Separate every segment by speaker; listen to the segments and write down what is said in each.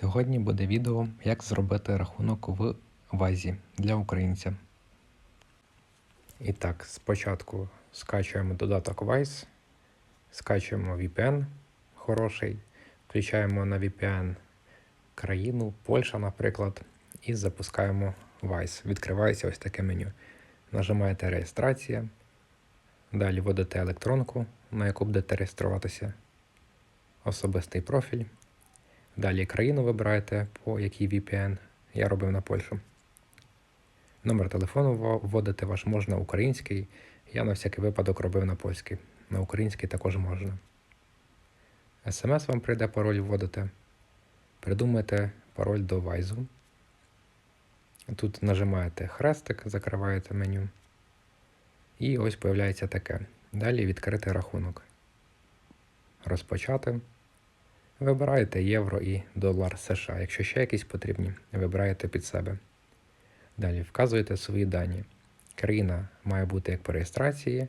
Speaker 1: Сьогодні буде відео, як зробити рахунок в Вазі для українця. І так, спочатку скачуємо додаток Wise, скачуємо VPN хороший, включаємо на VPN країну, Польща, наприклад, і запускаємо Wise. Відкривається ось таке меню. Нажимаєте реєстрація, далі вводите електронку, на яку будете реєструватися, особистий профіль. Далі країну вибираєте, по якій VPN. Я робив на Польщу. Номер телефону вво- вводите ваш можна український. Я на всякий випадок робив на польський. На український також можна. СМС вам прийде пароль вводите. Придумайте пароль до Вайзу. Тут нажимаєте хрестик, закриваєте меню. І ось появляється таке. Далі відкрити рахунок. Розпочати. Вибираєте євро і долар США. Якщо ще якісь потрібні, вибираєте під себе. Далі вказуєте свої дані. Країна має бути як по реєстрації.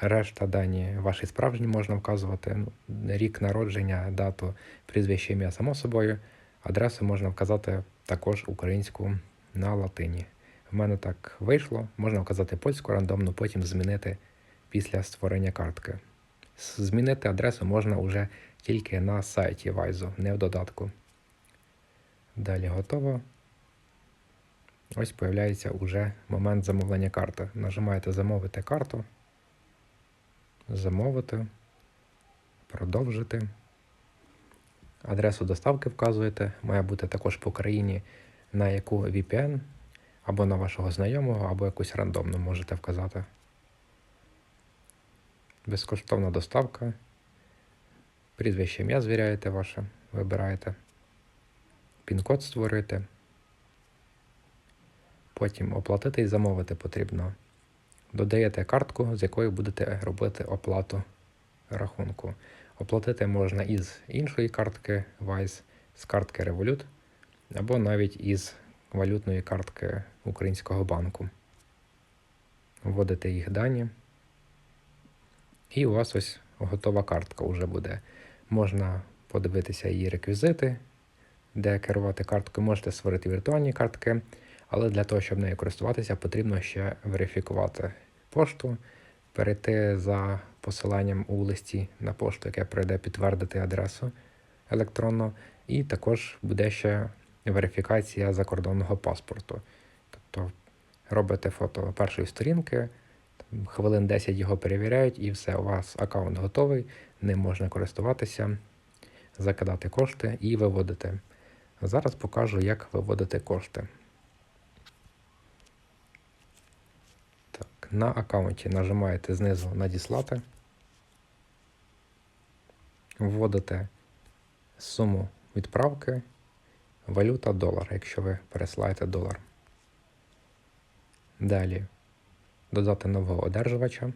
Speaker 1: Решта дані ваші справжні можна вказувати. Ну, Рік народження, дату, прізвище ім'я, само собою. Адресу можна вказати також українську на латині. В мене так вийшло. Можна вказати польську рандомну, потім змінити після створення картки. Змінити адресу можна вже тільки на сайті Вайзу, не в додатку. Далі готово. Ось появляється уже момент замовлення карти. Нажимаєте Замовити карту. Замовити. Продовжити. Адресу доставки вказуєте. Має бути також по країні, на яку VPN, або на вашого знайомого, або якусь рандомну можете вказати. Безкоштовна доставка. Прізвище ім'я звіряєте ваше, вибираєте. Пін-код створюєте. Потім оплатити і замовити потрібно. Додаєте картку, з якої будете робити оплату рахунку. Оплатити можна із іншої картки Wise, з картки Revolut, або навіть із валютної картки українського банку. Вводите їх дані. І у вас ось готова картка вже буде. Можна подивитися її реквізити, де керувати карткою. Можете створити віртуальні картки, але для того, щоб нею користуватися, потрібно ще верифікувати пошту, перейти за посиланням у листі на пошту, яке прийде підтвердити адресу електронно, і також буде ще верифікація закордонного паспорту. Тобто робите фото першої сторінки, хвилин 10 його перевіряють, і все, у вас аккаунт готовий, ним можна користуватися, закидати кошти і виводити. Зараз покажу, як виводити кошти. Так, на аккаунті нажимаєте знизу Надіслати, вводите суму відправки, валюта долар, якщо ви пересилаєте долар. Далі додати нового одержувача.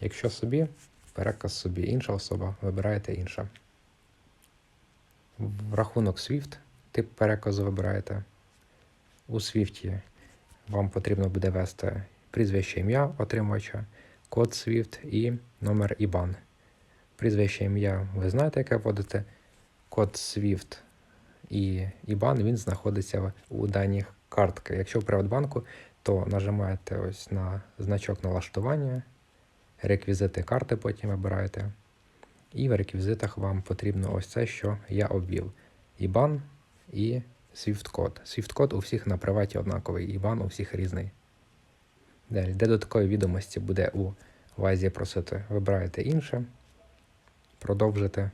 Speaker 1: Якщо собі, переказ собі, інша особа, вибираєте інша. В рахунок SWIFT тип переказу вибираєте. У SWIFT вам потрібно буде ввести прізвище ім'я отримувача, код SWIFT і номер IBAN. Прізвище ім'я ви знаєте, яке вводите. Код SWIFT і IBAN він знаходиться у даних картки. Якщо в Приватбанку, то нажимаєте ось на значок налаштування, реквізити карти потім вибираєте. І в реквізитах вам потрібно ось це, що я обвів. IBAN і SWIFT-код. SWIFT-код у всіх на приваті однаковий, IBAN у всіх різний. Далі, де додаткові відомості буде у вазі просити, вибираєте інше, продовжите.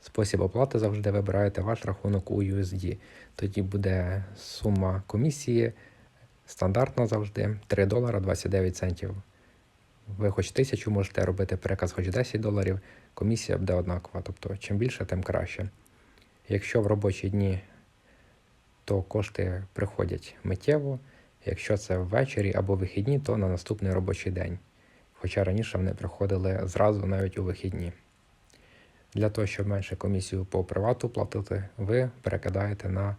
Speaker 1: Спосіб оплати завжди вибираєте ваш рахунок у USD. Тоді буде сума комісії стандартна завжди 3 долара 29 центів. Ви хоч тисячу можете робити переказ хоч 10 доларів, комісія буде однакова. Тобто, чим більше, тим краще. Якщо в робочі дні, то кошти приходять миттєво. Якщо це ввечері або вихідні, то на наступний робочий день. Хоча раніше вони приходили зразу навіть у вихідні. Для того, щоб менше комісію по привату платити, ви перекидаєте на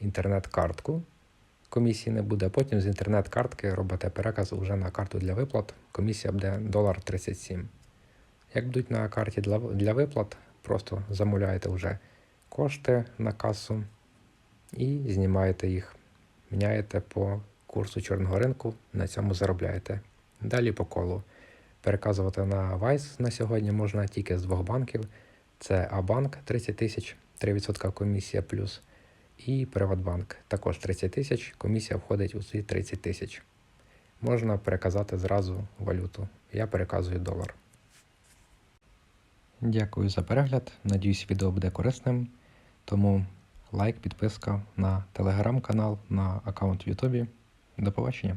Speaker 1: інтернет-картку. Комісії не буде. Потім з інтернет-картки робите переказ уже на карту для виплат. Комісія буде $1,37. Як будуть на карті для виплат, просто замовляєте вже кошти на касу і знімаєте їх, міняєте по курсу чорного ринку, на цьому заробляєте. Далі по колу. Переказувати на Vice на сьогодні можна тільки з двох банків. Це Абанк 30 тисяч, 3% комісія плюс, і Приватбанк також 30 тисяч, комісія входить у ці 30 тисяч. Можна переказати зразу валюту. Я переказую долар. Дякую за перегляд. Надіюсь, відео буде корисним. Тому лайк, підписка на телеграм-канал, на аккаунт в Ютубі. До побачення.